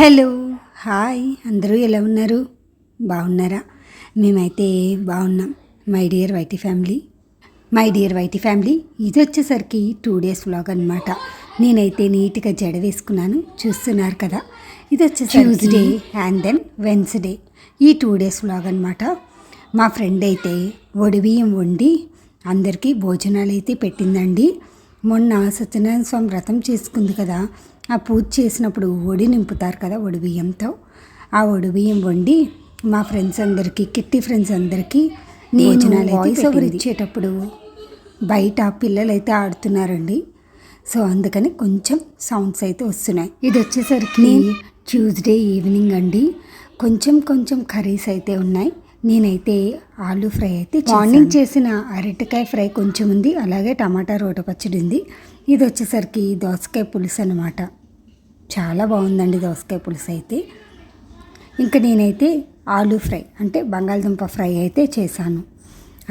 Hello hi. అందరూ ఎలా ఉన్నారు? బాగున్నారా? మేమైతే బాగున్నాం. My dear Y T family. My dear Y T family ఇది వచ్చేసరికి టూ డేస్ వ్లాగ్ అనమాట నేనైతే నీట్గా జడ వేసుకున్నాను. చూస్తున్నారు కదా? ఇది వచ్చేసరికి ట్యూస్డే అండ్ దెన్ వెన్స్డే ఈ టూ డేస్ వ్లాగ్ అనమాట మా ఫ్రెండ్ అయితే ఒడిబియ్యం వండి అందరికీ భోజనాలు అయితే పెట్టిందండి. మొన్న సత్యనారాయణ స్వామి వ్రతం చేసుకుంది కదా? ఆ పూజ చేసినప్పుడు ఒడి నింపుతారు కదా ఒడి బియ్యంతో. ఆ ఒడి బియ్యం వండి మా ఫ్రెండ్స్ అందరికీ కిట్టి ఫ్రెండ్స్ అందరికీ భోజనాలు వాయిస్ ఓవర్ ఇచ్చేటప్పుడు బయట పిల్లలు అయితే ఆడుతున్నారండి. సో అందుకని కొంచెం సౌండ్స్ అయితే వస్తున్నాయి. ఇది వచ్చేసరికి ట్యూస్డే ఈవినింగ్ అండి. కొంచెం కొంచెం కర్రీస్ అయితే ఉన్నాయి. నేనైతే ఆలూ ఫ్రై అయితే మార్నింగ్ చేసిన అరటికాయ ఫ్రై కొంచెం ఉంది. అలాగే టమాటా రోట పచ్చడి ఉంది. ఇది వచ్చేసరికి దోసకాయ పులుసు అనమాట చాలా బాగుందండి దోసకాయ పులుసు అయితే. ఇంకా నేనైతే ఆలూ ఫ్రై అంటే బంగాళదుంప ఫ్రై అయితే చేశాను.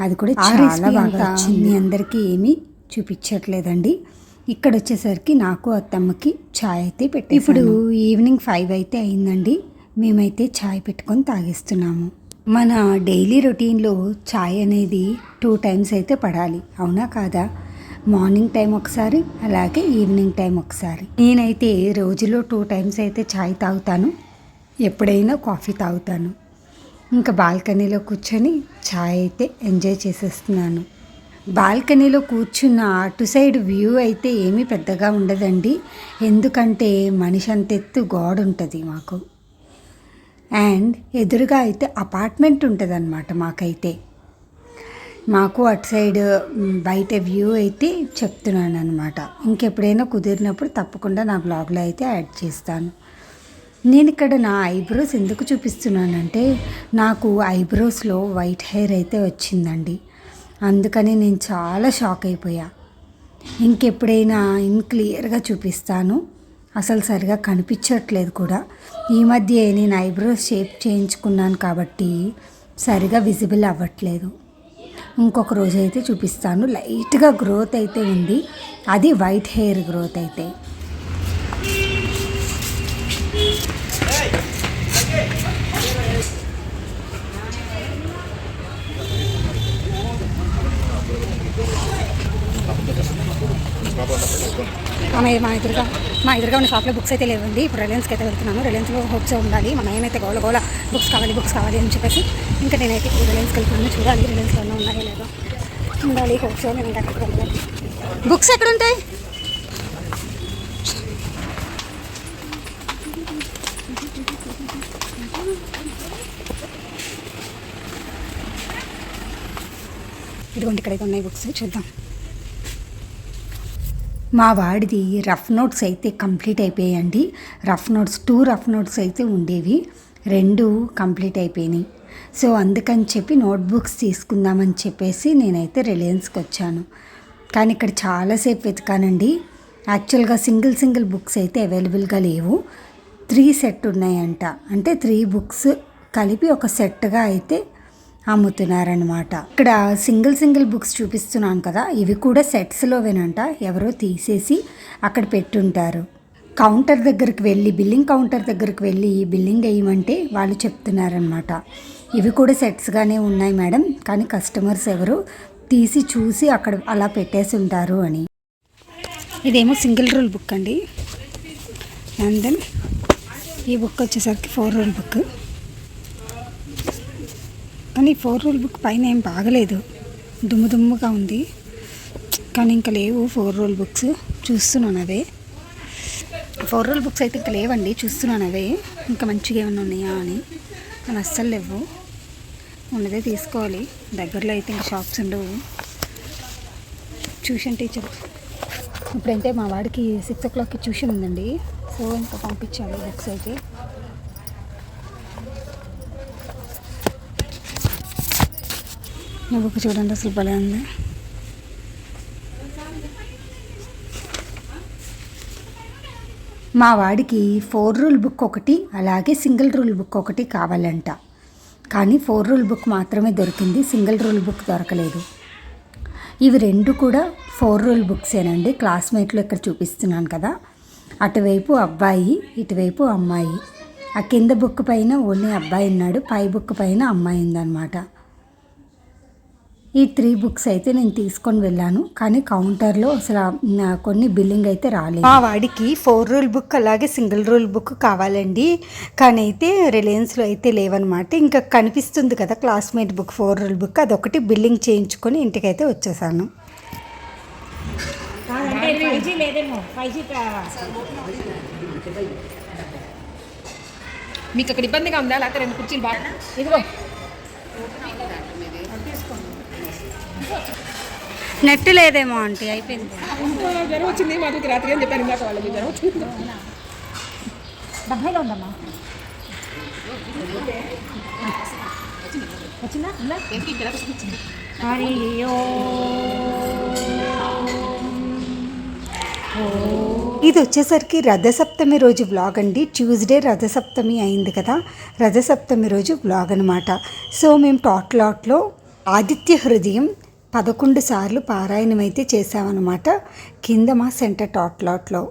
అది కూడా చాలా బాగా వచ్చింది. మీ అందరికీ ఏమీ చూపించట్లేదండి. ఇక్కడ వచ్చేసరికి నాకు అత్తమ్మకి ఛాయ్ అయితే పెట్టి ఇప్పుడు ఈవినింగ్ ఫైవ్ అయితే అయిందండి. మేమైతే ఛాయ్ పెట్టుకొని తాగిస్తున్నాము. మన డైలీ రొటీన్లో ఛాయ్ అనేది టూ టైమ్స్ అయితే పడాలి. అవునా కాదా? మార్నింగ్ టైం ఒకసారి అలాగే ఈవినింగ్ టైం ఒకసారి. నేనైతే రోజులో టూ టైమ్స్ అయితే ఛాయ్ తాగుతాను ఎప్పుడైనా కాఫీ తాగుతాను. ఇంకా బాల్కనీలో కూర్చొని ఛాయ్ అయితే ఎంజాయ్ చేసేస్తున్నాను. బాల్కనీలో కూర్చున్న అటు సైడ్ వ్యూ అయితే ఏమీ పెద్దగా ఉండదండి. ఎందుకంటే మనిషి అంతెత్తు గోడ ఉంటుంది మాకు. అండ్ ఎదురుగా అయితే అపార్ట్మెంట్ ఉంటుంది అనమాట మాకైతే. మాకు అటు సైడ్ బయట వ్యూ అయితే చెప్తున్నాను అనమాట ఇంకెప్పుడైనా కుదిరినప్పుడు తప్పకుండా నా బ్లాగ్లో అయితే యాడ్ చేస్తాను. నేను ఇక్కడ నా ఐబ్రోస్ ఎందుకు చూపిస్తున్నానంటే నాకు ఐబ్రోస్లో వైట్ హెయిర్ అయితే వచ్చిందండి. అందుకని నేను చాలా షాక్ అయిపోయా. ఇంకెప్పుడైనా ఇన్ క్లియర్గా చూపిస్తాను. అసలు సరిగా కనిపించట్లేదు కూడా. ఈ మధ్య నేను ఐబ్రోస్ షేప్ చేయించుకున్నాను కాబట్టి సరిగా విజిబుల్ అవ్వట్లేదు. ఇంకొక రోజు అయితే చూపిస్తాను. లైట్గా గ్రోత్ అయితే ఉంది. అది వైట్ హెయిర్ గ్రోత్ అయితే. మా మా ఎదురుగా మా ఎదురుగా ఉన్న షాప్లో బుక్స్ అయితే లేవండి. ఇప్పుడు రిలయన్స్కి అయితే వెళ్తున్నాను. రిలయన్స్లో హోప్స్ ఉండాలి. మా నాయన అయితే గోల గోల బుక్స్ కావాలి బుక్స్ కావాలి అని చెప్పేసి ఇంకా నేనైతే ఇప్పుడు రిలయన్స్కి వెళ్తున్నాను. చూడాలి రిలయన్స్లో ఉన్న ఉన్నాయో లేదో. ఉండాలి హోప్స్ నేను ఇంకా అక్కడికి వెళ్ళాలి బుక్స్ ఎక్కడ ఉంటాయి ఇదిగోండి ఇక్కడైతే ఉన్నాయి బుక్స్ చూద్దాం. మా వాడిది రఫ్ నోట్స్ అయితే కంప్లీట్ అయిపోయాయండి. Rough notes two rough notes అయితే ఉండేవి. రెండు కంప్లీట్ అయిపోయినాయి. సో అందుకని చెప్పి నోట్బుక్స్ తీసుకుందామని చెప్పేసి నేనైతే రిలయన్స్కి వచ్చాను. కానీ ఇక్కడ చాలాసేపు వెతికానండి. యాక్చువల్గా సింగిల్ సింగిల్ బుక్స్ అయితే అవైలబుల్గా లేవు. త్రీ సెట్ ఉన్నాయంట. అంటే త్రీ బుక్స్ కలిపి ఒక సెట్గా అయితే అమ్ముతున్నారనమాట ఇక్కడ సింగిల్ సింగిల్ బుక్స్ చూపిస్తున్నాను కదా ఇవి కూడా సెట్స్లోవేనంట ఎవరో తీసేసి అక్కడ పెట్టుంటారు. కౌంటర్ దగ్గరికి వెళ్ళి బిల్లింగ్ కౌంటర్ దగ్గరికి వెళ్ళి బిల్లింగ్ వేయమంటే వాళ్ళు చెప్తున్నారనమాట ఇవి కూడా సెట్స్గానే ఉన్నాయి మేడం కానీ కస్టమర్స్ ఎవరు తీసి చూసి అక్కడ అలా పెట్టేసి ఉంటారు అని. ఇదేమో సింగిల్ రూల్ బుక్ అండి. అండ్ దెన్ ఈ బుక్ వచ్చేసరికి ఫోర్ రూల్ బుక్. కానీ ఫోర్ రూల్ బుక్ పైన ఏం బాగలేదు. దుమ్ము దుమ్ముగా ఉంది. కానీ ఇంకా లేవు ఫోర్ రూల్ బుక్స్. చూస్తున్నాను అవే. ఫోర్ రూల్ బుక్స్ అయితే ఇంకా లేవండి. చూస్తున్నాను అవే. ఇంకా మంచిగా ఏమైనా ఉన్నాయా అని. కానీ అస్సలు లేవు. ఉన్నదే తీసుకోవాలి. దగ్గరలో అయితే ఇంకా షాప్స్ ఉండవు. Tuition teacher. ఇప్పుడంటే మా వాడికి సిక్స్ ఓ క్లాక్కి ట్యూషన్ ఉందండి. సో ఇంకా పంపించాలి బుక్స్ అయితే. ఈ బుక్ చూడండి అసలు భలే ఉంది. మా వాడికి ఫోర్ రూల్ బుక్ ఒకటి అలాగే సింగిల్ రూల్ బుక్ ఒకటి కావాలంట. కానీ ఫోర్ రూల్ బుక్ మాత్రమే దొరికింది సింగిల్ రూల్ బుక్ దొరకలేదు. ఇవి రెండు కూడా ఫోర్ రూల్ బుక్సేనండి. క్లాస్మేట్లో ఇక్కడ చూపిస్తున్నాను కదా. అటువైపు అబ్బాయి ఇటువైపు అమ్మాయి. ఆ కింద బుక్ పైన ఓన్లీ అబ్బాయి ఉన్నాడు పై బుక్ పైన అమ్మాయి ఉందన్నమాట. ఈ త్రీ బుక్స్ అయితే నేను తీసుకొని వెళ్ళాను. కానీ కౌంటర్లో అసలు నా కొన్ని బిల్లింగ్ అయితే రాలేదు. మా వాడికి ఫోర్ రూల్ బుక్ అలాగే సింగిల్ రూల్ బుక్ కావాలండి. కానీ అయితే రిలయన్స్లో అయితే లేవన్నమాట. ఇంకా కనిపిస్తుంది కదా Classmate book four rule book అదొకటి బిల్లింగ్ చేయించుకొని ఇంటికైతే వచ్చేసాను. మీకు అక్కడ ఇబ్బందిగా ఉందా? లేకపోతే రెండు కుర్చీలు బాగా ఇదిగో. నెట్ లేదేమో ఆంటీ. అయిపోయింది. జ్వరం వచ్చింది రాత్రి అని చెప్పాను ఇందాక వాళ్ళకి జ్వరం వచ్చింది డెబ్బైలో ఉందమ్మా. వచ్చిందా? ఇది వచ్చేసరికి రథసప్తమి రోజు వ్లాగ్ అండి. ట్యూస్డే రథసప్తమి అయింది కదా. రథసప్తమి రోజు వ్లాగ్ అనమాట సో మేము టాట్ లాట్లో ఆదిత్య హృదయం పదకొండు సార్లు పారాయణం అయితే చేసామన్నమాట కింద మా సెంటర్ టాట్ లాట్లో.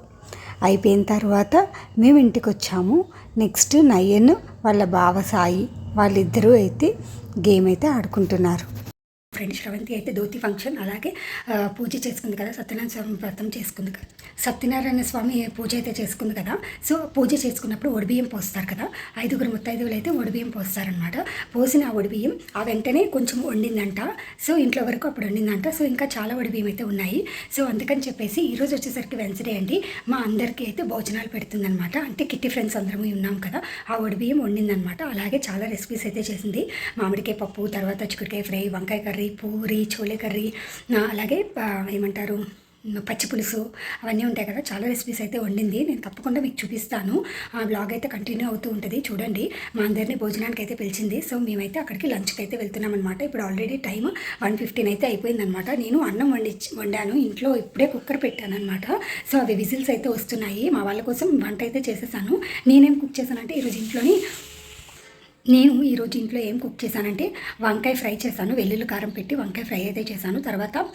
అయిపోయిన తర్వాత మేము ఇంటికి వచ్చాము నెక్స్ట్ నయన్ వాళ్ళ బావ సాయి వాళ్ళిద్దరూ అయితే గేమ్ అయితే ఆడుకుంటున్నారు. ఫ్రెండ్ శ్రవంతి అయితే ధోతి ఫంక్షన్ అలాగే పూజ చేసుకుంది కదా సత్యనారాయణ స్వామి వ్రతం చేసుకుంది కదా. సత్యనారాయణ స్వామి పూజ అయితే చేసుకుంది కదా. సో పూజ చేసుకున్నప్పుడు ఒడిబియ్యం పోస్తారు కదా. ఐదుగురు ముత్తైదువులు అయితే ఒడిబియ్యం పోస్తారనమాట పోసిన ఆ ఒడిబియ్యం ఆ వెంటనే కొంచెం వండిందంట. సో ఇంట్లో వరకు అప్పుడు వండిందంట. సో ఇంకా చాలా ఒడిబియ్యం అయితే ఉన్నాయి. సో అందుకని చెప్పేసి ఈరోజు వచ్చేసరికి వెన్స్డే అండి. మా అందరికీ అయితే భోజనాలు పెడుతుందనమాట అంటే కిట్టి ఫ్రెండ్స్ అందరము ఉన్నాం కదా ఆ ఒడిబియ్యం వండిందనమాట అలాగే చాలా రెసిపీస్ అయితే చేసింది. మామిడికాయ పప్పు తర్వాత చిక్కుడుకాయ ఫ్రై వంకాయ curry curry puri chole curry అలాగే ఏమంటారు పచ్చి పులుసు అవన్నీ ఉంటాయి కదా. చాలా రెసిపీస్ అయితే వండింది. నేను తప్పకుండా మీకు చూపిస్తాను. ఆ బ్లాగ్ అయితే కంటిన్యూ అవుతూ ఉంటుంది. చూడండి. మా అందరినీ భోజనానికి అయితే పిలిచింది. సో మేమైతే అక్కడికి లంచ్కి అయితే వెళ్తున్నాం అనమాట ఇప్పుడు ఆల్రెడీ టైం వన్ ఫిఫ్టీన్ అయితే అయిపోయిందనమాట నేను అన్నం వండి వండాను. ఇంట్లో ఇప్పుడే కుక్కర్ పెట్టాను అనమాట సో అవి విజిల్స్ అయితే వస్తున్నాయి. మా వాళ్ళ కోసం వంట అయితే చేసేసాను. నేనేం కుక్ చేశానంటే ఈరోజు ఇంట్లోని నేను ఈరోజు ఇంట్లో ఏం కుక్ చేశానంటే వంకాయ ఫ్రై చేశాను వెల్లుల్లి కారం పెట్టి వంకాయ ఫ్రై అయితే చేశాను. తర్వాత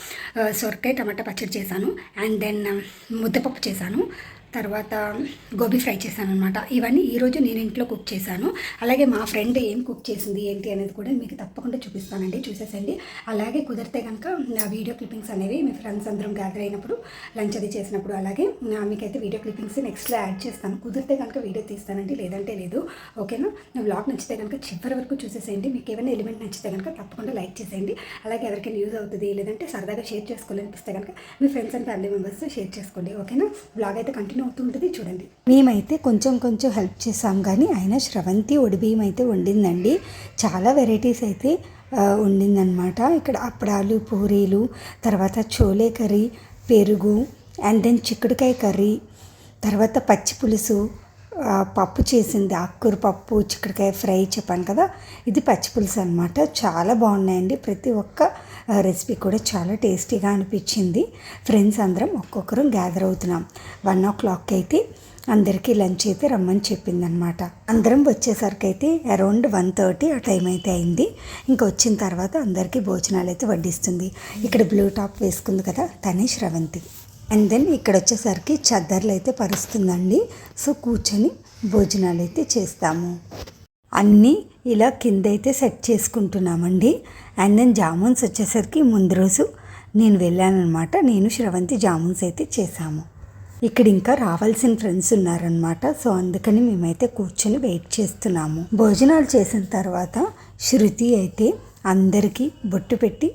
సొరకాయ టమాటా పచ్చడి చేశాను. అండ్ దెన్ ముద్దపప్పు చేశాను. తర్వాత గోబీ ఫ్రై చేశాను అనమాట ఇవన్నీ ఈరోజు నేను ఇంట్లో కుక్ చేశాను. అలాగే మా ఫ్రెండ్ ఏం కుక్ చేసింది ఏంటి అనేది కూడా మీకు తప్పకుండా చూపిస్తానండి. చూసేసండి. అలాగే కుదిరితే కనుక నా వీడియో క్లిప్పింగ్స్ అనేవి మీ ఫ్రెండ్స్ అందరం గ్యాదర్ అయినప్పుడు లంచ్ అది చేసినప్పుడు అలాగే మీకైతే వీడియో క్లిప్పింగ్స్ నెక్స్ట్లో యాడ్ చేస్తాను. కుదిరితే కనుక వీడియో తీస్తానండి. లేదంటే లేదు. ఓకేనా? నా బ్లాగ్ నచ్చితే కనుక చివరి వరకు చూసేసేయండి. మీకు ఏమైనా ఎలిమెంట్ నచ్చితే కనుక తప్పకుండా లైక్ చేసేయండి. అలాగే ఎవరికైనా యూజ్ అవుతుంది లేదంటే సరదాగా షేర్ చేసుకోవాలనిపిస్తే కనుక మీ friends and family members share చేసుకోండి. ఓకేనా? బ్లాగ్ అయితే కంటిన్యూ అవుతుంటుంది చూడండి. మేమైతే కొంచెం కొంచెం హెల్ప్ చేసాం కానీ ఆయన శ్రవంతి ఒడిబియ్యం అయితే వండిందండి. చాలా వెరైటీస్ అయితే ఆ, వండిందనమాట ఇక్కడ అప్పడాలు పూరీలు తర్వాత చోలే కర్రీ పెరుగు అండ్ దెన్ చిక్కుడుకాయ కర్రీ తర్వాత పచ్చి పులుసు పప్పు చేసింది ఆకుకూర పప్పు చిక్కుడుకాయ ఫ్రై చెప్పాను కదా. ఇది పచ్చి పులుసు అనమాట చాలా బాగున్నాయండి. ప్రతి ఒక్క రెసిపీ కూడా చాలా టేస్టీగా అనిపించింది. ఫ్రెండ్స్ అందరం ఒక్కొక్కరం గ్యాదర్ అవుతున్నాం. వన్ ఓ క్లాక్ అయితే అందరికీ లంచ్ అయితే రమ్మని చెప్పిందనమాట. అందరం వచ్చేసరికి అయితే అరౌండ్ వన్ థర్టీ ఆ టైం అయితే అయింది. ఇంకా వచ్చిన తర్వాత అందరికీ భోజనాలు అయితే వడ్డిస్తుంది. ఇక్కడ బ్లూ టాప్ వేసుకుంది కదా తనే శ్రవంతి. అండ్ దెన్ ఇక్కడ వచ్చేసరికి చద్దర్లు అయితే పరుస్తుందండి. సో కూర్చొని భోజనాలు అయితే చేస్తాము. అన్నీ ఇలా కింద అయితే సెట్ చేసుకుంటున్నామండి. అండ్ దెన్ జామున్స్ వచ్చేసరికి ముందు రోజు నేను వెళ్ళానమాట నేను శ్రవంతి జామున్స్ అయితే చేశాము. ఇక్కడ ఇంకా రావాల్సిన ఫ్రెండ్స్ ఉన్నారనమాట సో అందుకని మేమైతే కూర్చొని వెయిట్ చేస్తున్నాము. భోజనాలు చేసిన తర్వాత శృతి అయితే అందరికీ బొట్టు పెట్టి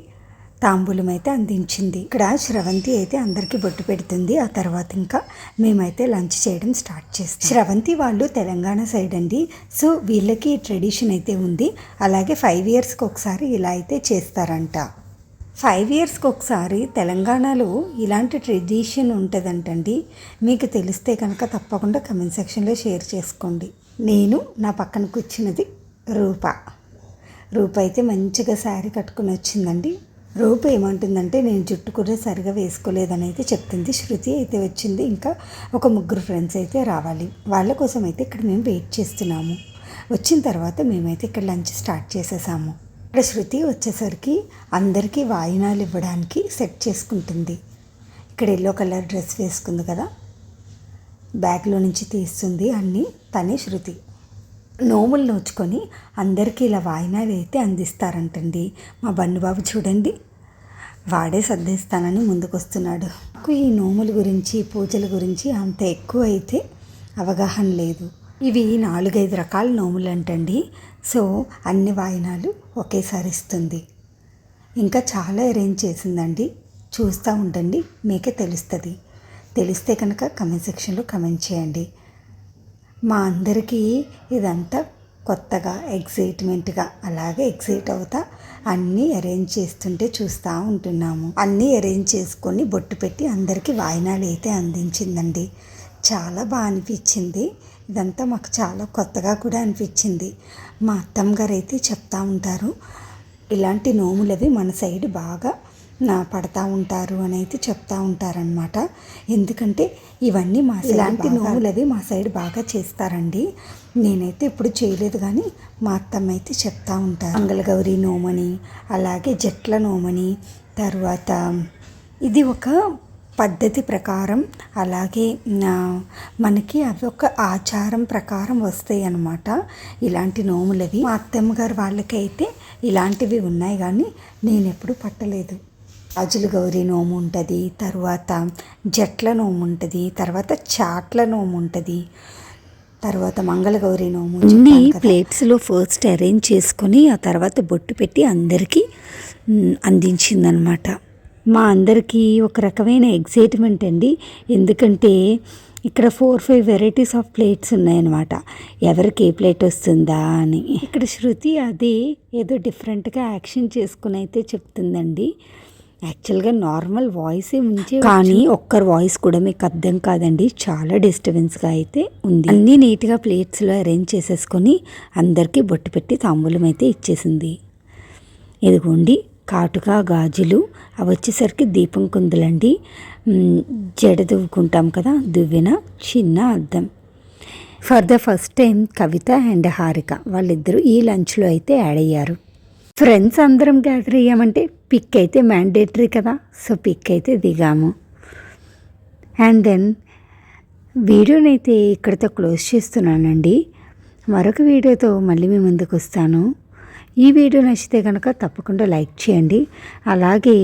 తాంబూలం అయితే అందించింది. ఇక్కడ శ్రవంతి అయితే అందరికీ బొట్టు పెడుతుంది. ఆ తర్వాత ఇంకా మేమైతే లంచ్ చేయడం స్టార్ట్ చేస్తాం. శ్రవంతి వాళ్ళు తెలంగాణ సైడ్ అండి. సో వీళ్ళకి ట్రెడిషన్ అయితే ఉంది. అలాగే ఫైవ్ ఇయర్స్కి ఒకసారి ఇలా అయితే చేస్తారంట. ఫైవ్ ఇయర్స్కి ఒకసారి తెలంగాణలో ఇలాంటి ట్రెడిషన్ ఉంటుందంటండి. మీకు తెలిస్తే కనుక తప్పకుండా కమెంట్ సెక్షన్లో షేర్ చేసుకోండి. నేను నా పక్కన కూర్చున్నది రూప. రూప అయితే మంచిగా శారీ కట్టుకుని వచ్చిందండి. రూపు ఏమంటుందంటే నేను జుట్టు కూడా సరిగా వేసుకోలేదని అయితే చెప్తుంది. శృతి అయితే వచ్చింది. ఇంకా ఒక ముగ్గురు ఫ్రెండ్స్ అయితే రావాలి. వాళ్ళ కోసం అయితే ఇక్కడ మేము వెయిట్ చేస్తున్నాము. వచ్చిన తర్వాత మేమైతే ఇక్కడ లంచ్ స్టార్ట్ చేసేసాము. ఇక్కడ శృతి వచ్చేసరికి అందరికీ వాయినాలు ఇవ్వడానికి సెట్ చేసుకుంటుంది. ఇక్కడ ఎల్లో కలర్ డ్రెస్ వేసుకుంది కదా. బ్యాగ్లో నుంచి తీస్తుంది అన్నీ తనే శృతి. నోములు నోచుకొని అందరికీ ఇలా వాయినాలు అయితే అందిస్తారంటండి మా బన్నుబాబు చూడండి. వాడే సర్దిస్తానని ముందుకొస్తున్నాడు. నాకు ఈ నోముల గురించి పూజల గురించి అంత ఎక్కువ అయితే అవగాహన లేదు. ఇవి నాలుగైదు రకాల నోములు అంటండి సో అన్ని వాయినాలు ఒకేసారి ఇస్తుంది. ఇంకా చాలా అరేంజ్ చేసిందండి. చూస్తూ ఉండండి మీకే తెలుస్తుంది. తెలిస్తే కనుక కమెంట్ సెక్షన్లో కమెంట్ చేయండి. మా అందరికీ ఇదంతా కొత్తగా ఎగ్జైట్మెంట్గా అలాగే ఎగ్జైట్ అవుతా అన్నీ అరేంజ్ చేస్తుంటే చూస్తూ ఉంటున్నాము. అన్నీ అరేంజ్ చేసుకొని బొట్టు పెట్టి అందరికీ వాయినాలు అయితే అందించిందండి. చాలా బాగా అనిపించింది. ఇదంతా మాకు చాలా కొత్తగా కూడా అనిపించింది. మా అత్తమ్మ గారు అయితే చెప్తా ఉంటారు ఇలాంటి నోములవి మన సైడ్ బాగా నా పడతా ఉంటారు అని అయితే చెప్తా ఉంటారనమాట ఎందుకంటే ఇవన్నీ మా ఇలాంటి నోములవి మా సైడ్ బాగా చేస్తారండి. నేనైతే ఎప్పుడు చేయలేదు కానీ మా అత్తమ్మ అయితే చెప్తా ఉంటారు. మంగళగౌరి నోమని అలాగే జట్ల నోమని తర్వాత ఇది ఒక పద్ధతి ప్రకారం అలాగే మనకి అవి ఒక ఆచారం ప్రకారం వస్తాయి అన్నమాట. ఇలాంటి నోములవి మా అత్తమ్మ గారు వాళ్ళకైతే ఇలాంటివి ఉన్నాయి కానీ నేను ఎప్పుడు పట్టలేదు. రాజుల గౌరీ నోము ఉంటుంది తర్వాత జట్ల నోము ఉంటుంది తర్వాత చాట్ల నోము ఉంటుంది తర్వాత మంగళగౌరి నోము అన్ని ప్లేట్స్లో ఫస్ట్ అరేంజ్ చేసుకొని ఆ తర్వాత బొట్టు పెట్టి అందరికీ అందించిందనమాట మా అందరికీ ఒక రకమైన ఎగ్జైట్మెంట్ అండి. ఎందుకంటే ఇక్కడ four five varieties of plates ఉన్నాయన్నమాట. ఎవరికి ఏ ప్లేట్ వస్తుందా అని. ఇక్కడ శృతి అదే ఏదో డిఫరెంట్గా యాక్షన్ చేసుకుని అయితే చెప్తుందండి. యాక్చువల్గా నార్మల్ వాయిసే ఉంచి కానీ ఒక్కరి వాయిస్ కూడా మీకు అర్థం కాదండి. చాలా డిస్టర్బెన్స్గా అయితే ఉంది. అన్నీ నీట్గా ప్లేట్స్లో అరేంజ్ చేసేసుకొని అందరికీ బొట్టు పెట్టి తాంబూలం అయితే ఇచ్చేసింది. ఇదిగోండి కాటుక గాజులు అవి వచ్చేసరికి దీపం కుందులండి. జడ దువ్వుకుంటాం కదా దువ్విన చిన్న అద్దం. For the first time Kavitha and Harika వాళ్ళిద్దరూ ఈ లంచ్లో అయితే యాడ్ అయ్యారు. ఫ్రెండ్స్ అందరం గ్యాదర్ అయ్యామంటే పిక్ అయితే మ్యాండేటరీ కదా. సో పిక్ అయితే దిగాము. అండ్ దెన్ వీడియోనైతే ఇక్కడితో క్లోజ్ చేస్తున్నానండి. మరొక వీడియోతో మళ్ళీ మీ ముందుకు వస్తాను. ఈ వీడియో నచ్చితే కనుక తప్పకుండా లైక్ చేయండి. అలాగే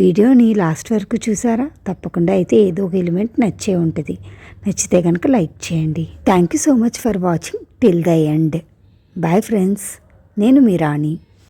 వీడియోని లాస్ట్ వరకు చూసారా? తప్పకుండా అయితే ఏదో ఒక ఎలిమెంట్ నచ్చే ఉంటుంది. నచ్చితే కనుక లైక్ చేయండి. Thank you so much for watching till the end bye friends నేను మీ రాణి.